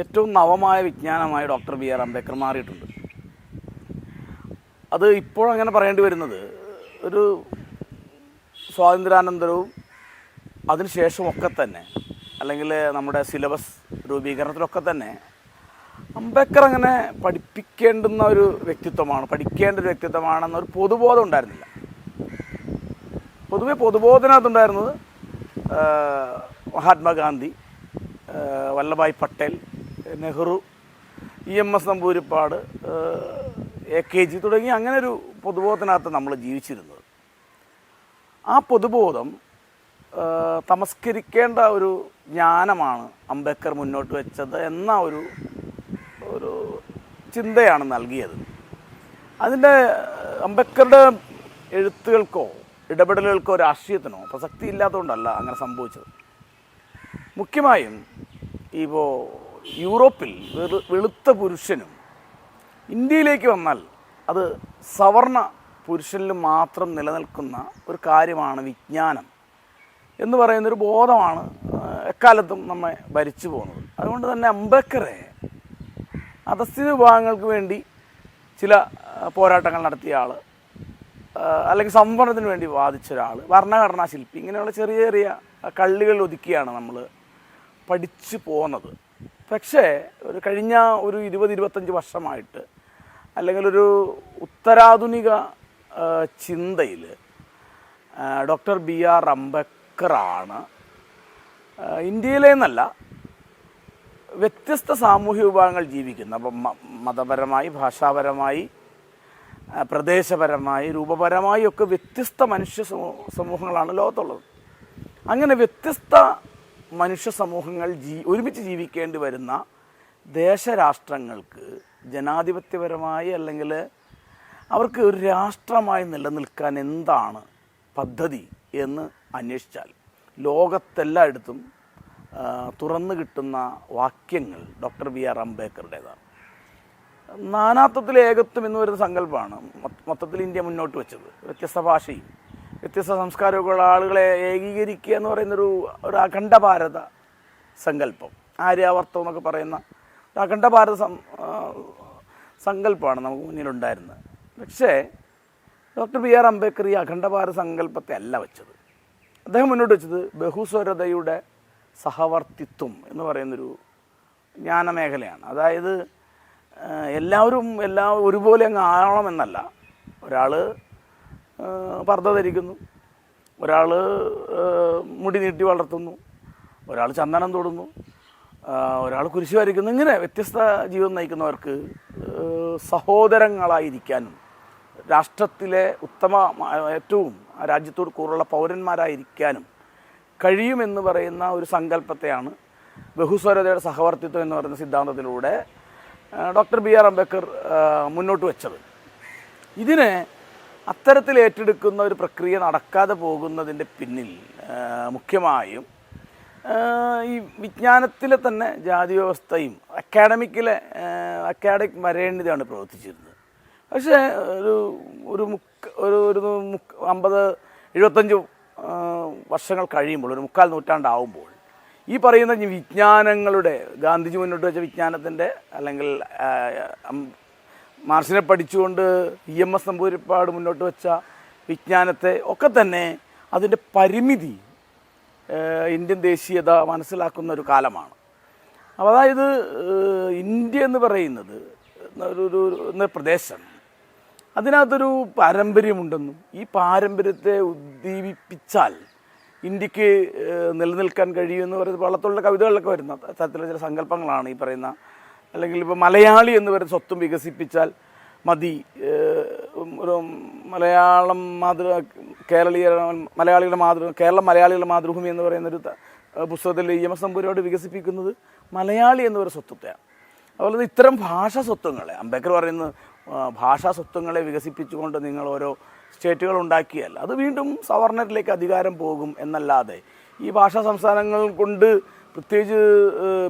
ഏറ്റവും നവമായ വിജ്ഞാനമായി ഡോക്ടർ ബി ആർ അംബേദ്കർ മാറിയിട്ടുണ്ട്. അത് ഇപ്പോഴങ്ങനെ പറയേണ്ടി വരുന്നത് ഒരു സ്വാതന്ത്ര്യാനന്തരവും അതിനുശേഷമൊക്കെ തന്നെ അല്ലെങ്കിൽ നമ്മുടെ സിലബസ് രൂപീകരണത്തിലൊക്കെ തന്നെ അംബേദ്കർ അങ്ങനെ പഠിപ്പിക്കേണ്ടുന്ന ഒരു വ്യക്തിത്വമാണ് പഠിക്കേണ്ട ഒരു വ്യക്തിത്വമാണെന്നൊരു പൊതുബോധം ഉണ്ടായിരുന്നില്ല. പൊതുവെ പൊതുബോധനകത്തുണ്ടായിരുന്നത് Mahatma Gandhi Vallabhbhai Patel Nehru E M S Namboodiripad A K G തുടങ്ങി അങ്ങനെ ഒരു പൊതുബോധത്തിനകത്ത് നമ്മൾ ജീവിച്ചിരുന്നത്. ആ പൊതുബോധം തമസ്കരിക്കേണ്ട ഒരു ജ്ഞാനമാണ് അംബേദ്കർ മുന്നോട്ട് വെച്ചത് എന്ന ഒരു ഒരു ചിന്തയാണ് നൽകിയത്. അതിന്റെ അംബേദ്കറുടെ എഴുത്തുകൾക്കോ ഇടപെടലുകൾക്കോ രാഷ്ട്രീയത്തിനോ പ്രസക്തി ഇല്ലാത്തതുകൊണ്ടല്ല അങ്ങനെ സംഭവിച്ചത്. മുഖ്യമായും ഇപ്പോൾ യൂറോപ്പിൽ വെളുത്ത പുരുഷനും ഇന്ത്യയിലേക്ക് വന്നാൽ അത് സവർണ പുരുഷനിൽ മാത്രം നിലനിൽക്കുന്ന ഒരു കാര്യമാണ് വിജ്ഞാനം എന്ന് പറയുന്നൊരു ബോധമാണ് എക്കാലത്തും നമ്മെ ഭരിച്ചു പോകുന്നത്. അതുകൊണ്ട് തന്നെ അംബേദ്കറെ അധസ്ഥിത വിഭാഗങ്ങൾക്ക് വേണ്ടി ചില പോരാട്ടങ്ങൾ നടത്തിയ ആൾ അല്ലെങ്കിൽ സംവരണത്തിന് വേണ്ടി വാദിച്ച ഒരാൾ ഭരണഘടനാ ശില്പി ഇങ്ങനെയുള്ള ചെറിയ ചെറിയ കള്ളികൾ ഒതുക്കിയാണ് നമ്മൾ പഠിച്ചു പോകുന്നത്. പക്ഷേ ഒരു കഴിഞ്ഞ ഒരു ഇരുപത് ഇരുപത്തഞ്ച് വർഷമായിട്ട് അല്ലെങ്കിൽ ഒരു ഉത്തരാധുനിക ചിന്തയിൽ ഡോക്ടർ ബി ആർ അംബേദ്കറാണ് ഇന്ത്യയിലേന്നല്ല വ്യത്യസ്ത സാമൂഹ്യ വിഭാഗങ്ങൾ ജീവിക്കുന്ന അപ്പം മതപരമായി ഭാഷാപരമായി പ്രദേശപരമായി രൂപപരമായി ഒക്കെ വ്യത്യസ്ത മനുഷ്യ സമൂഹങ്ങളാണ് ലോകത്തുള്ളത്. അങ്ങനെ വ്യത്യസ്ത മനുഷ്യ സമൂഹങ്ങൾ ജീ ഒരുമിച്ച് ജീവിക്കേണ്ടി വരുന്ന ദേശരാഷ്ട്രങ്ങൾക്ക് ജനാധിപത്യപരമായി അല്ലെങ്കിൽ അവർക്ക് ഒരു രാഷ്ട്രമായി നിലനിൽക്കാൻ എന്താണ് പദ്ധതി എന്ന് അന്വേഷിച്ചാൽ ലോകത്തെല്ലായിടത്തും തുറന്നു കിട്ടുന്ന വാക്യങ്ങൾ ഡോക്ടർ ബി ആർ അംബേദ്കറുടേതാണ്. നാനാത്വത്തിൽ ഏകത്വം എന്ന് വരുന്ന സങ്കല്പമാണ് മൊത്തത്തിൽ ഇന്ത്യ മുന്നോട്ട് വെച്ചത്. വ്യത്യസ്ത ഭാഷയും വ്യത്യസ്ത സംസ്കാരമൊക്കെയുള്ള ആളുകളെ ഏകീകരിക്കുക എന്ന് പറയുന്നൊരു ഒരു അഖണ്ഡ ഭാരത സങ്കല്പം ആര്യാവർത്തം എന്നൊക്കെ പറയുന്ന അഖണ്ഡ ഭാരത സങ്കല്പമാണ് നമുക്ക് മുന്നിലുണ്ടായിരുന്നത്. പക്ഷേ ഡോക്ടർ ബി ആർ അംബേദ്കർ ഈ അഖണ്ഡ ഭാരത സങ്കല്പത്തെ അല്ല വെച്ചത്. അദ്ദേഹം മുന്നോട്ട് വെച്ചത് ബഹുസ്വരതയുടെ സഹവർത്തിത്വം എന്ന് പറയുന്നൊരു ജ്ഞാനമേഖലയാണ്. അതായത് എല്ലാവരും എല്ലാം ഒരുപോലെ അങ്ങ് ആവണമെന്നല്ല ഒരാൾ പർദ്ദ ധരിക്കുന്നു. ഒരാൾ മുടി നീട്ടി വളർത്തുന്നു. ഒരാൾ ചന്ദനം തൊടുന്നു. ഒരാൾ കുരിശു വരയ്ക്കുന്നു. ഇങ്ങനെ വ്യത്യസ്ത ജീവിതം നയിക്കുന്നവർക്ക് സഹോദരങ്ങളായിരിക്കാനും രാഷ്ട്രത്തിലെ ഉത്തമ ഏറ്റവും രാജ്യത്തോട് കൂറുള്ള പൗരന്മാരായിരിക്കാനും കഴിയുമെന്ന് പറയുന്ന ഒരു സങ്കല്പത്തെയാണ് ബഹുസ്വരതയുടെ സഹവർത്തിത്വം എന്ന് പറയുന്ന സിദ്ധാന്തത്തിലൂടെ ഡോക്ടർ ബി ആർ അംബേദ്കർ മുന്നോട്ട് വെച്ചത്. ഇതിനെ അത്തരത്തിൽ ഏറ്റെടുക്കുന്ന ഒരു പ്രക്രിയ നടക്കാതെ പോകുന്നതിന്റെ പിന്നിൽ മുഖ്യമായും ഈ വിജ്ഞാനത്തിലെ തന്നെ ജാതി വ്യവസ്ഥയും അക്കാഡമിക്കിലെ അക്കാഡമിക് വരേണ്യതയാണ് പ്രവർത്തിച്ചിരുന്നത്. പക്ഷേ ഒരു ഒരു മുക്ക് ഒരു ഒരു മുക്ക് അമ്പത് എഴുപത്തഞ്ച് വർഷങ്ങൾ കഴിയുമ്പോൾ ഒരു മുക്കാൽ നൂറ്റാണ്ടാവുമ്പോൾ ഈ പറയുന്ന വിജ്ഞാനങ്ങളുടെ ഗാന്ധിജി മുന്നോട്ട് വെച്ച വിജ്ഞാനത്തിന്റെ അല്ലെങ്കിൽ മാർസിനെ പഠിച്ചുകൊണ്ട് ഇ എം എസ് നമ്പൂരിപ്പാട് മുന്നോട്ട് വെച്ച വിജ്ഞാനത്തെ ഒക്കെ തന്നെ അതിന്റെ പരിമിതി ഇന്ത്യൻ ദേശീയത മനസ്സിലാക്കുന്ന ഒരു കാലമാണ്. അതായത് ഇന്ത്യ എന്ന് പറയുന്നത് ഒരു ഒരു പ്രദേശം. അതിനകത്തൊരു പാരമ്പര്യമുണ്ടെന്നും ഈ പാരമ്പര്യത്തെ ഉദ്ദീപിപ്പിച്ചാൽ ഇന്ത്യയ്ക്ക് നിലനിൽക്കാൻ കഴിയുമെന്ന് പറയുന്നത് വള്ളത്തുള്ള കവിതകളിലൊക്കെ വരുന്ന തരത്തിലുള്ള ചില സങ്കല്പങ്ങളാണ് ഈ പറയുന്ന അല്ലെങ്കിൽ ഇപ്പോൾ മലയാളി എന്ന് പറയുന്ന സ്വത്വം വികസിപ്പിച്ചാൽ മതി ഒരു മലയാളം മാതൃ കേരളീയ മലയാളികളുടെ മാതൃ കേരളം മലയാളികളുടെ മാതൃഭൂമി എന്ന് പറയുന്ന ഒരു പുസ്തകത്തിൽ ഇ എം എസ് നമ്പൂരോട് വികസിപ്പിക്കുന്നത് മലയാളി എന്ന് പറയുന്ന സ്വത്വത്തെയാണ്. അതുപോലെ തന്നെ ഇത്തരം ഭാഷാ സ്വത്വങ്ങളെ അംബേദ്കർ പറയുന്നത് ഭാഷാ സ്വത്വങ്ങളെ വികസിപ്പിച്ചുകൊണ്ട് നിങ്ങൾ ഓരോ സ്റ്റേറ്റുകൾ ഉണ്ടാക്കിയാൽ അത് വീണ്ടും സവർണരിലേക്ക് അധികാരം പോകും എന്നല്ലാതെ ഈ ഭാഷാ സംസ്ഥാനങ്ങൾ കൊണ്ട് പ്രത്യേകിച്ച്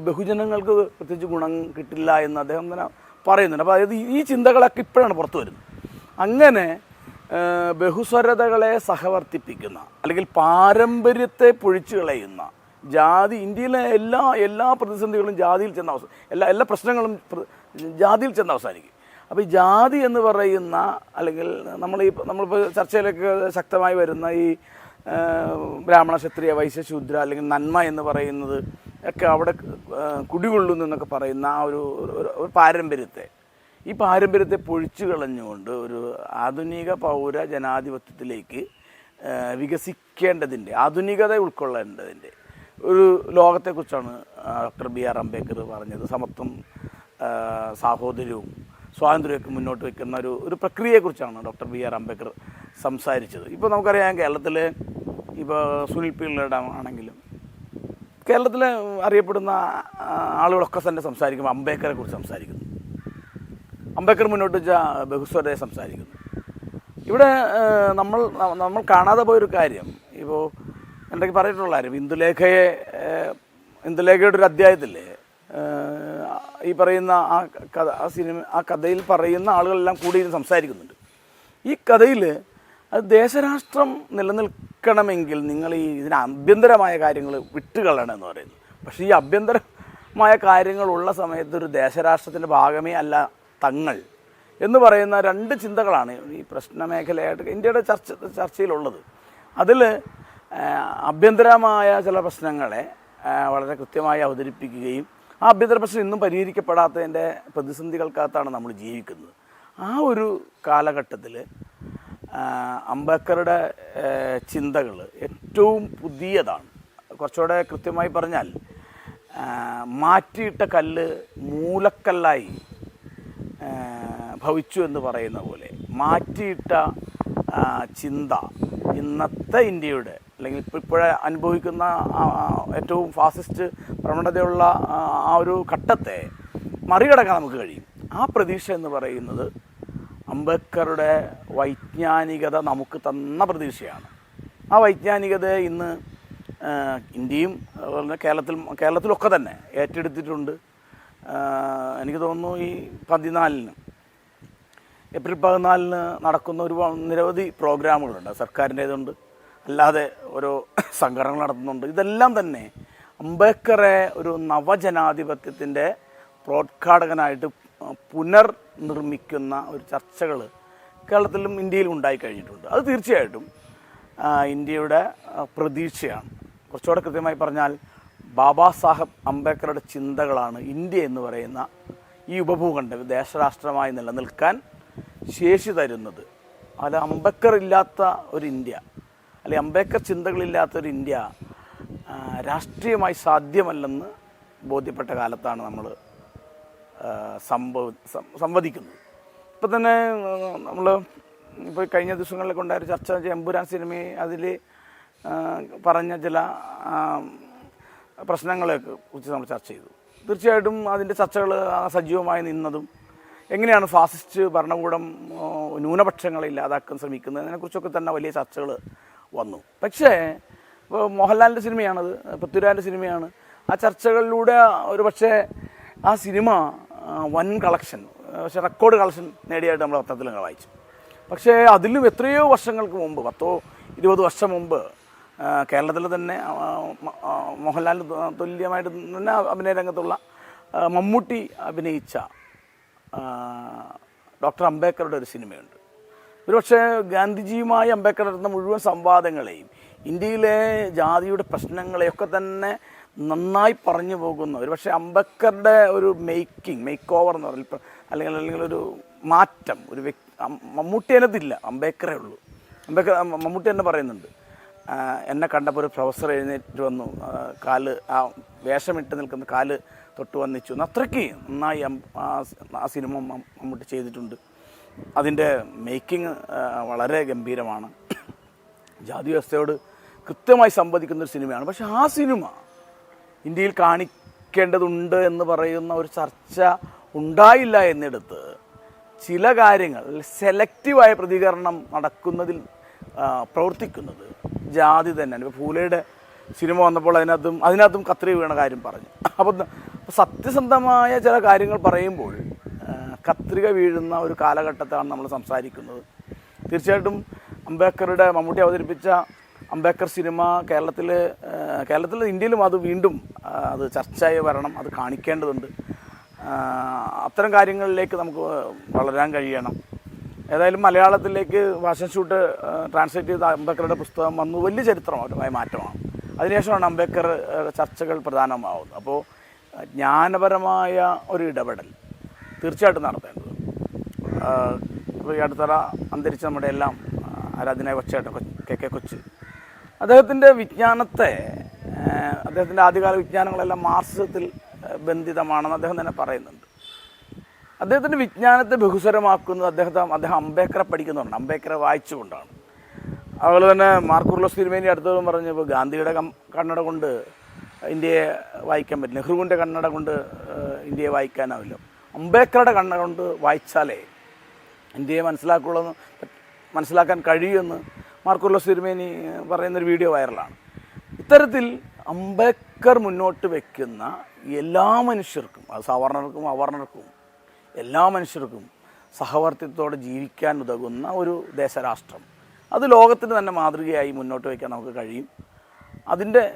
ബഹുജനങ്ങൾക്ക് പ്രത്യേകിച്ച് ഗുണം കിട്ടില്ല എന്ന് അദ്ദേഹം തന്നെ പറയുന്നുണ്ട്. അപ്പോൾ അതായത് ഈ ചിന്തകളൊക്കെ ഇപ്പോഴാണ് പുറത്തു വരുന്നത്. അങ്ങനെ ബഹുസ്വരതകളെ സഹവർത്തിപ്പിക്കുന്ന അല്ലെങ്കിൽ പാരമ്പര്യത്തെ പൊഴിച്ചു കളയുന്ന ജാതി ഇന്ത്യയിലെ എല്ലാ എല്ലാ പ്രതിസന്ധികളും ജാതിയിൽ ചെന്ന് അവസാന എല്ലാ എല്ലാ പ്രശ്നങ്ങളും ജാതിയിൽ ചെന്ന് അവസാനിക്കും. അപ്പോൾ ഈ ജാതി എന്ന് പറയുന്ന അല്ലെങ്കിൽ നമ്മൾ ഈ നമ്മളിപ്പോൾ ചർച്ചയിലൊക്കെ ശക്തമായി വരുന്ന ഈ ബ്രാഹ്മണ ക്ഷത്രിയ വൈശ്യ ശൂദ്ര അല്ലെങ്കിൽ നന്മ എന്ന് പറയുന്നത് ഒക്കെ അവിടെ കുടികൊള്ളുന്നു എന്നൊക്കെ പറയുന്ന ആ ഒരു ഒരു- പാരമ്പര്യത്തെ. ഈ പാരമ്പര്യത്തെ പൊഴിച്ചു കളഞ്ഞുകൊണ്ട് ഒരു ആധുനിക പൗര ജനാധിപത്യത്തിലേക്ക് വികസിക്കേണ്ടതിന്റെ ആധുനികത ഉൾക്കൊള്ളേണ്ടതിന്റെ ഒരു ലോകത്തെക്കുറിച്ചാണ് ഡോക്ടർ ബി ആർ അംബേദ്കർ പറഞ്ഞത്. സമത്വം സാഹോദര്യവും സ്വാതന്ത്ര്യമൊക്കെ മുന്നോട്ട് വയ്ക്കുന്ന ഒരു ഒരു പ്രക്രിയയെക്കുറിച്ചാണ് ഡോക്ടർ ബി ആർ അംബേദ്കർ സംസാരിച്ചത്. ഇപ്പോൾ നമുക്കറിയാം കേരളത്തിൽ ഇപ്പോൾ സുനിൽ പിള്ളയുടെ ആണെങ്കിലും കേരളത്തിലെ അറിയപ്പെടുന്ന ആളുകളൊക്കെ തന്നെ സംസാരിക്കുമ്പോൾ അംബേദ്കറെ കുറിച്ച് സംസാരിക്കുന്നു. അംബേദ്കർ മുന്നോട്ട് വെച്ച ബഹുസ്വരയെ സംസാരിക്കുന്നു. ഇവിടെ നമ്മൾ നമ്മൾ കാണാതെ പോയൊരു കാര്യം. ഇപ്പോൾ എന്തൊക്കെ പറഞ്ഞിട്ടുള്ള കാര്യം ഇന്ദുലേഖയെ ഇന്ദുലേഖയുടെ ഒരു അധ്യായത്തില്ലേ? ഈ പറയുന്ന ആ കഥ ആ സിനിമ ആ കഥയിൽ പറയുന്ന ആളുകളെല്ലാം കൂടി സംസാരിക്കുന്നുണ്ട്. ഈ കഥയിൽ അത് ദേശരാഷ്ട്രം നിലനിൽക്കണമെങ്കിൽ നിങ്ങൾ ഈ ഇതിന് ആഭ്യന്തരമായ കാര്യങ്ങൾ വിട്ടുകളയണം എന്ന് പറയുന്നു പക്ഷേ ഈ ആഭ്യന്തരമായ കാര്യങ്ങളുള്ള സമയത്ത് ഒരു ദേശരാഷ്ട്രത്തിന്റെ ഭാഗമേ അല്ല തങ്ങൾ എന്ന് പറയുന്ന രണ്ട് ചിന്തകളാണ് ഈ പ്രശ്ന മേഖലയായിട്ട് ഇന്ത്യയുടെ ചർച്ച ചർച്ചയിലുള്ളത്. അതിൽ ആഭ്യന്തരമായ ചില പ്രശ്നങ്ങളെ വളരെ കൃത്യമായി അവതരിപ്പിക്കുകയും ആ ആഭ്യന്തര പ്രശ്നം ഇന്നും പരിഹരിക്കപ്പെടാത്തതിന്റെ പ്രതിസന്ധികൾക്കകത്താണ് നമ്മൾ ജീവിക്കുന്നത്. ആ ഒരു കാലഘട്ടത്തിൽ അംബേദ്കറുടെ ചിന്തകൾ ഏറ്റവും പുതിയതാണ്. കുറച്ചുകൂടെ കൃത്യമായി പറഞ്ഞാൽ മാറ്റിയിട്ട കല്ല് മൂലക്കല്ലായി ഭവിച്ചു എന്ന് പറയുന്ന പോലെ മാറ്റിയിട്ട ചിന്ത ഇന്നത്തെ ഇന്ത്യയുടെ അല്ലെങ്കിൽ ഇപ്പോൾ ഇപ്പോഴെ അനുഭവിക്കുന്ന ഏറ്റവും ഫാസിസ്റ്റ് പ്രവണതയുള്ള ആ, ഒരു ഘട്ടത്തെ മറികടക്കാൻ നമുക്ക് കഴിയും. ആ പ്രതീക്ഷ എന്ന് പറയുന്നത് അംബേദ്കറുടെ വൈജ്ഞാനികത നമുക്ക് തന്ന പ്രതീക്ഷയാണ്. ആ വൈജ്ഞാനികത ഇന്ന് ഇന്ത്യയും അതുപോലെ കേരളത്തിൽ കേരളത്തിലൊക്കെ തന്നെ ഏറ്റെടുത്തിട്ടുണ്ട്. എനിക്ക് തോന്നുന്നു ഈ പതിനാലിന് ഏപ്രിൽ പതിനാലിന് നടക്കുന്ന ഒരു നിരവധി പ്രോഗ്രാമുകളുണ്ട്. സർക്കാരിന്റേതുണ്ട്. അല്ലാതെ ഓരോ സംഘടനകൾ നടത്തുന്നുണ്ട്. ഇതെല്ലാം തന്നെ അംബേദ്കറെ ഒരു നവജനാധിപത്യത്തിന്റെ പ്രോത്ഘാടകനായിട്ട് പുനർനിർമ്മിക്കുന്ന ഒരു ചർച്ചകൾ കേരളത്തിലും ഇന്ത്യയിലും ഉണ്ടായി കഴിഞ്ഞിട്ടുണ്ട്. അത് തീർച്ചയായിട്ടും ഇന്ത്യയുടെ പ്രതീക്ഷയാണ്. കുറച്ചുകൂടെ കൃത്യമായി പറഞ്ഞാൽ ബാബാ സാഹബ് അംബേദ്കറുടെ ചിന്തകളാണ് ഇന്ത്യ എന്ന് പറയുന്ന ഈ ഉപഭൂഖണ്ഡം ദേശരാഷ്ട്രമായി നിലനിൽക്കാൻ ശേഷി തരുന്നത്. അല്ല അംബേദ്കർ ഇല്ലാത്ത ഒരു ഇന്ത്യ അല്ലെ അംബേദ്കർ ചിന്തകളില്ലാത്ത ഒരു ഇന്ത്യ രാഷ്ട്രീയമായി സാധ്യമല്ലെന്ന് ബോധ്യപ്പെട്ട കാലത്താണ് നമ്മൾ സംഭവ സംവദിക്കുന്നത്. ഇപ്പം തന്നെ നമ്മൾ ഇപ്പോൾ കഴിഞ്ഞ ദിവസങ്ങളിലൊക്കെ ഉണ്ടായ ഒരു ചർച്ച എമ്പുരാൻ സിനിമയെ അതിൽ പറഞ്ഞ ചില പ്രശ്നങ്ങളെ കുറിച്ച് നമ്മൾ ചർച്ച ചെയ്തു. തീർച്ചയായിട്ടും അതിന്റെ ചർച്ചകൾ സജീവമായി നിന്നതും എങ്ങനെയാണ് ഫാസിസ്റ്റ് ഭരണകൂടം ന്യൂനപക്ഷങ്ങളെ ഇല്ലാതാക്കാൻ ശ്രമിക്കുന്നത് അതിനെക്കുറിച്ചൊക്കെ തന്നെ വലിയ ചർച്ചകൾ വന്നു. പക്ഷേ ഇപ്പോൾ മോഹൻലാലിന്റെ സിനിമയാണത് പൃഥ്വിരാജിന്റെ സിനിമയാണ്. ആ ചർച്ചകളിലൂടെ ഒരു പക്ഷേ ആ സിനിമ വൻ കളക്ഷൻ പക്ഷേ റെക്കോർഡ് കളക്ഷൻ നേടിയായിട്ട് നമ്മൾ പത്രത്തിൽ ഇങ്ങനെ വായിച്ചു. പക്ഷേ അതിലും എത്രയോ വർഷങ്ങൾക്ക് മുമ്പ് പത്തോ ഇരുപത് വർഷം മുമ്പ് കേരളത്തിൽ തന്നെ മോഹൻലാലിന് തുല്യമായിട്ട് തന്നെ അഭിനയ രംഗത്തുള്ള മമ്മൂട്ടി അഭിനയിച്ച ഡോക്ടർ അംബേദ്കറുടെ ഒരു സിനിമയുണ്ട്. ഒരുപക്ഷെ ഗാന്ധിജിയുമായി അംബേദ്കർ നടത്തുന്ന മുഴുവൻ സംവാദങ്ങളെയും ഇന്ത്യയിലെ ജാതിയുടെ പ്രശ്നങ്ങളെയൊക്കെ തന്നെ നന്നായി പറഞ്ഞു പോകുന്ന ഒരു പക്ഷേ അംബേദ്കറുടെ ഒരു മേക്കിംഗ് മേക്ക് ഓവർ എന്ന് പറയുന്നത് അല്ലെങ്കിൽ അല്ലെങ്കിൽ ഒരു മാറ്റം ഒരു വ്യക്തി മമ്മൂട്ടി അതിനകത്തില്ല അംബേദ്കറേ ഉള്ളൂ. അംബേദ്കർ മമ്മൂട്ടി തന്നെ പറയുന്നുണ്ട് എന്നെ കണ്ടപ്പോൾ ഒരു പ്രൊഫസർ എഴുന്നേറ്റ് വന്നു കാൽ ആ വേഷമിട്ട് നിൽക്കുന്ന കാൽ തൊട്ട് വന്നിച്ചു അത്രയ്ക്ക് നന്നായി ആ സിനിമ മമ്മൂട്ടി ചെയ്തിട്ടുണ്ട്. അതിന്റെ മേക്കിംഗ് വളരെ ഗംഭീരമാണ്. ജാതി വ്യവസ്ഥയോട് കൃത്യമായി സംവദിക്കുന്ന ഒരു സിനിമയാണ്. പക്ഷേ ആ സിനിമ ഇന്ത്യയിൽ കാണിക്കേണ്ടതുണ്ട് എന്ന് പറയുന്ന ഒരു ചർച്ച ഉണ്ടായില്ല എന്നിടത്ത് ചില കാര്യങ്ങൾ സെലക്റ്റീവായ പ്രതികരണം നടക്കുന്നതിൽ പ്രവർത്തിക്കുന്നത് ജാതി തന്നെയാണ് ഇപ്പോൾ ഫൂലയുടെ സിനിമ വന്നപ്പോൾ അതിനകത്തും അതിനകത്തും കത്രി വീണ കാര്യം പറഞ്ഞു. അപ്പം സത്യസന്ധമായ ചില കാര്യങ്ങൾ പറയുമ്പോൾ കത്രിക വീഴുന്ന ഒരു കാലഘട്ടത്താണ് നമ്മൾ സംസാരിക്കുന്നത്. തീർച്ചയായിട്ടും അംബേദ്കറുടെ മമ്മൂട്ടി അവതരിപ്പിച്ച അംബേദ്കർ സിനിമ കേരളത്തിൽ കേരളത്തിൽ ഇന്ത്യയിലും അത് വീണ്ടും അത് ചർച്ചയായി വരണം അത് കാണിക്കേണ്ടതുണ്ട്. അത്തരം കാര്യങ്ങളിലേക്ക് നമുക്ക് വളരാൻ കഴിയണം. ഏതായാലും മലയാളത്തിലേക്ക് വാഷൻ ഷൂട്ട് ട്രാൻസ്ലേറ്റ് ചെയ്ത അംബേദ്കറുടെ പുസ്തകം വന്നു. വലിയ ചരിത്രമായ മാറ്റമാണ്. അതിനുശേഷമാണ് അംബേദ്കർ ചർച്ചകൾ പ്രധാനമാവുന്നത്. അപ്പോൾ ജ്ഞാനപരമായ ഒരു ഇടപെടൽ തീർച്ചയായിട്ടും നടത്തേണ്ടത് ഈ അടുത്തറ അന്തരിച്ച നമ്മുടെ എല്ലാം ആരാധനായ കൊച്ചേട്ട കൊ- കെ കൊച്ച്. അദ്ദേഹത്തിന്റെ വിജ്ഞാനത്തെ അദ്ദേഹത്തിന്റെ ആദ്യകാല വിജ്ഞാനങ്ങളെല്ലാം മാർസത്തിൽ ബന്ധിതമാണെന്ന് അദ്ദേഹം തന്നെ പറയുന്നുണ്ട്. അദ്ദേഹത്തിന്റെ വിജ്ഞാനത്തെ ബഹുസ്വരമാക്കുന്നത് അദ്ദേഹത്തെ അദ്ദേഹം അംബേദ്കറെ പഠിക്കുന്നുണ്ട്. അംബേദ്കറെ വായിച്ചുകൊണ്ടാണ്. അതുപോലെ തന്നെ മാർക്കുർലോസ് തിരുമേനി അടുത്തതും പറഞ്ഞപ്പോൾ ഗാന്ധിയുടെ കണ്ണട കൊണ്ട് ഇന്ത്യയെ വായിക്കാൻ പറ്റില്ല. നെഹ്റുവിന്റെ കണ്ണട കൊണ്ട് ഇന്ത്യയെ വായിക്കാനാവില്ല. അംബേക്കറുടെ കണ്ണട കൊണ്ട് വായിച്ചാലേ ഇന്ത്യയെ മനസ്സിലാക്കുള്ളൂ മനസ്സിലാക്കാൻ കഴിയുമെന്ന് മാർക്കുർലോസ് തിരുമേനി പറയുന്നൊരു വീഡിയോ വൈറലാണ്. ഇത്തരത്തിൽ അംബേദ്കർ മുന്നോട്ട് വയ്ക്കുന്ന എല്ലാ മനുഷ്യർക്കും അത് സവർണർക്കും അവർണർക്കും എല്ലാ മനുഷ്യർക്കും സഹവർത്തിത്വത്തോടെ ജീവിക്കാൻ ഉതകുന്ന ഒരു ദേശരാഷ്ട്രം. അത് ലോകത്തിന് തന്നെ മാതൃകയായി മുന്നോട്ട് വയ്ക്കാൻ നമുക്ക് കഴിയും. അതിന്റെ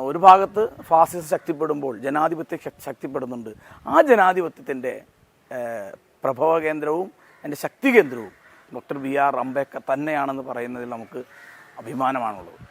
ഒരു ഭാഗത്ത് ഫാസിസം ശക്തിപ്പെടുമ്പോൾ ജനാധിപത്യം ശക്- ശക്തിപ്പെടുന്നുണ്ട്. ആ ജനാധിപത്യത്തിന്റെ പ്രഭവ കേന്ദ്രവും അതിന്റെ ശക്തി കേന്ദ്രവും ഡോക്ടർ ബി ആർ അംബേദ്കർ തന്നെയാണെന്ന് പറയുന്നതിൽ നമുക്ക് അഭിമാനമാണുള്ളത്.